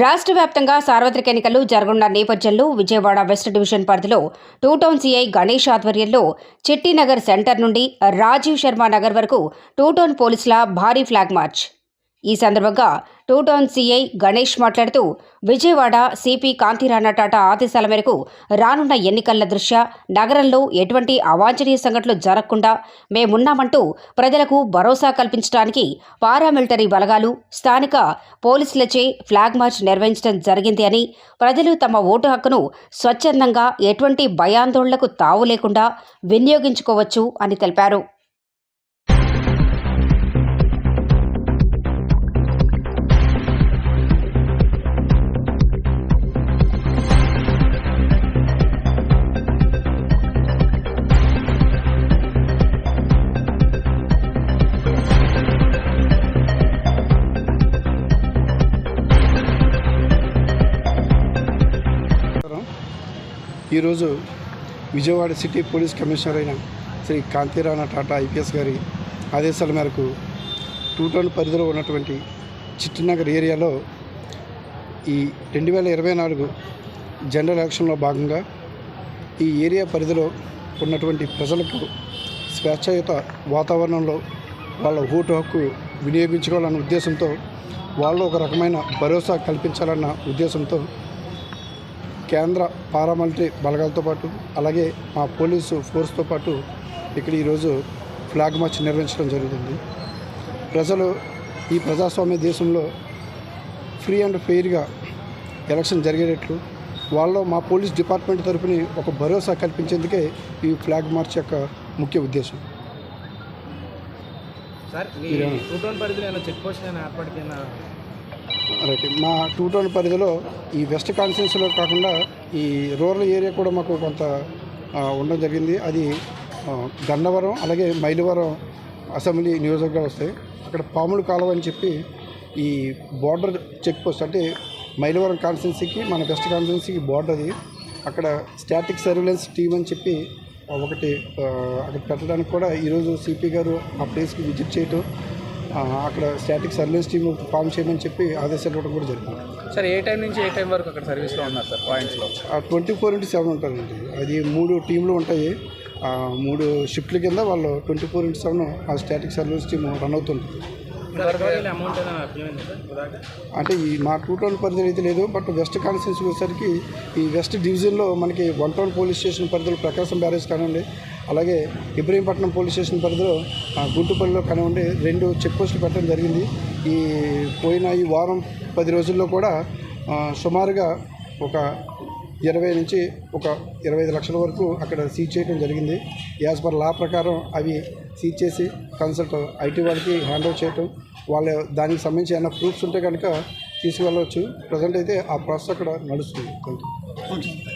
రాష్ట్ర వ్యాప్తంగా సార్వత్రిక ఎన్నికలు జరగనున్న నేపథ్యంలో విజయవాడ వెస్ట్ డివిజన్ పరిధిలో టూ టౌన్ సీఐ గణేష్ ఆధ్వర్యంలో చిట్టినగర్ సెంటర్ నుండి రాజీవ్ శర్మ నగర్ వరకు టూ టౌన్ పోలీసుల భారీ ఫ్లాగ్ మార్చ్. ఈ సందర్భంగా టూ టౌన్ సీఐ గణేష్ మాట్లాడుతూ విజయవాడ సిపి కాంతిరాణా టాటా ఆదేశాల మేరకు రానున్న ఎన్నికల దృష్ట్యా నగరంలో ఎటువంటి అవాంఛనీయ సంఘటనలు జరగకుండా మేమున్నామంటూ ప్రజలకు భరోసా కల్పించడానికి పారామిలిటరీ బలగాలు స్థానిక పోలీసులచే ఫ్లాగ్ మార్చ్ నిర్వహించడం జరిగింది అని ప్రజలు తమ ఓటు హక్కును స్వచ్ఛందంగా ఎటువంటి భయాందోళనకు తావు లేకుండా వినియోగించుకోవచ్చు అని తెలిపారు. ఈరోజు విజయవాడ సిటీ పోలీస్ కమిషనర్ అయిన శ్రీ కాంతిరాణా టాటా ఐపీఎస్ గారి ఆదేశాల మేరకు టూ టౌన్ పరిధిలో ఉన్నటువంటి చిట్టినగర్ ఏరియాలో ఈ రెండు వేల ఇరవై నాలుగు జనరల్ ఎలక్షన్లో భాగంగా ఈ ఏరియా పరిధిలో ఉన్నటువంటి ప్రజలకు స్వేచ్ఛాయుత వాతావరణంలో వాళ్ళ ఓటు హక్కు వినియోగించుకోవాలన్న ఉద్దేశంతో వాళ్ళు ఒక రకమైన భరోసా కల్పించాలన్న ఉద్దేశంతో కేంద్ర పారామిలిటరీ బలగాలతో పాటు అలాగే మా పోలీసు ఫోర్స్తో పాటు ఇక్కడ ఈరోజు ఫ్లాగ్ మార్చ్ నిర్వహించడం జరుగుతుంది. ప్రజలు ఈ ప్రజాస్వామ్య దేశంలో ఫ్రీ అండ్ ఫెయిర్గా ఎలక్షన్ జరిగేటట్లు వాళ్ళు మా పోలీస్ డిపార్ట్మెంట్ తరపుని ఒక భరోసా కల్పించేందుకే ఈ ఫ్లాగ్ మార్చ్ యొక్క ముఖ్య ఉద్దేశం. సార్ మీ పరిధిలో చెక్ పోస్ట్ ఏర్పాటుకైనా రైట్. మా టూ టౌన్ పరిధిలో ఈ వెస్ట్ కాన్స్టిట్యున్సీలో కాకుండా ఈ రూరల్ ఏరియా కూడా మాకు కొంత ఉండడం జరిగింది. అది గన్నవరం అలాగే మైలవరం అసెంబ్లీ నియోజకవర్గాలు వస్తాయి. అక్కడ పాముడు కాలువ అని చెప్పి ఈ బార్డర్ చెక్ పోస్ట్ అంటే మైలవరం కాన్స్టిట్యున్సీకి మన వెస్ట్ కాన్స్టిట్యున్సీకి బార్డర్ అది. అక్కడ స్టాటిక్ సర్వేలెన్స్ టీమ్ అని చెప్పి ఒకటి అక్కడ పెట్టడానికి కూడా ఈరోజు సిపి గారు ఆ ప్లేస్కి విజిట్ చేయటం అక్కడ స్టాటిక్ సర్వేలెన్స్ టీమ్ ఫామ్ చేయమని చెప్పి ఆదేశాలు ఇవ్వడం కూడా జరిగింది. సార్ ఏ టైం నుంచి ఏ టైం వరకు అక్కడ సర్వీస్లో ఉన్నారు సార్ పాయింట్స్లో ట్వంటీ ఫోర్ ఇంటూ సెవెన్ ఉంటుందండి అది మూడు టీంలు ఉంటాయి. మూడు షిఫ్ట్ల కింద వాళ్ళు ట్వంటీ ఫోర్ ఇంటూ సెవెన్ ఆ స్టాటిక్ సర్వీస్ టీమ్ రన్ అవుతుంటుంది. అంటే ఈ మా టూ టౌన్ పరిధిలో అయితే లేదు బట్ వెస్ట్ కాన్స్టిట్యూన్సీ వచ్చేసరికి ఈ వెస్ట్ డివిజన్లో మనకి వన్ టౌన్ పోలీస్ స్టేషన్ పరిధిలో ప్రకాశం బ్యారేజ్ కానివ్వండి అలాగే ఇబ్రహీంపట్నం పోలీస్ స్టేషన్ పరిధిలో గుంటుపల్లిలో కానివ్వండి రెండు చెక్ పోస్టులు పెట్టడం జరిగింది. ఈ పోయిన ఈ వారం పది రోజుల్లో కూడా సుమారుగా ఒక ఇరవై నుంచి ఒక ఇరవై ఐదు లక్షల వరకు అక్కడ సీజ్ చేయడం జరిగింది. యాజ్ పర్ లా ప్రకారం అవి సీజ్ చేసి కన్సల్ట్ ఐటీ వాళ్ళకి హ్యాండ్ ఓవర్ చేయటం వాళ్ళ దానికి సంబంధించి ఏమైనా ప్రూఫ్స్ ఉంటే కనుక తీసుకువెళ్ళవచ్చు ప్రజెంట్ అయితే ఆ ప్రాసెస్ అక్కడ నడుస్తుంది. Thank you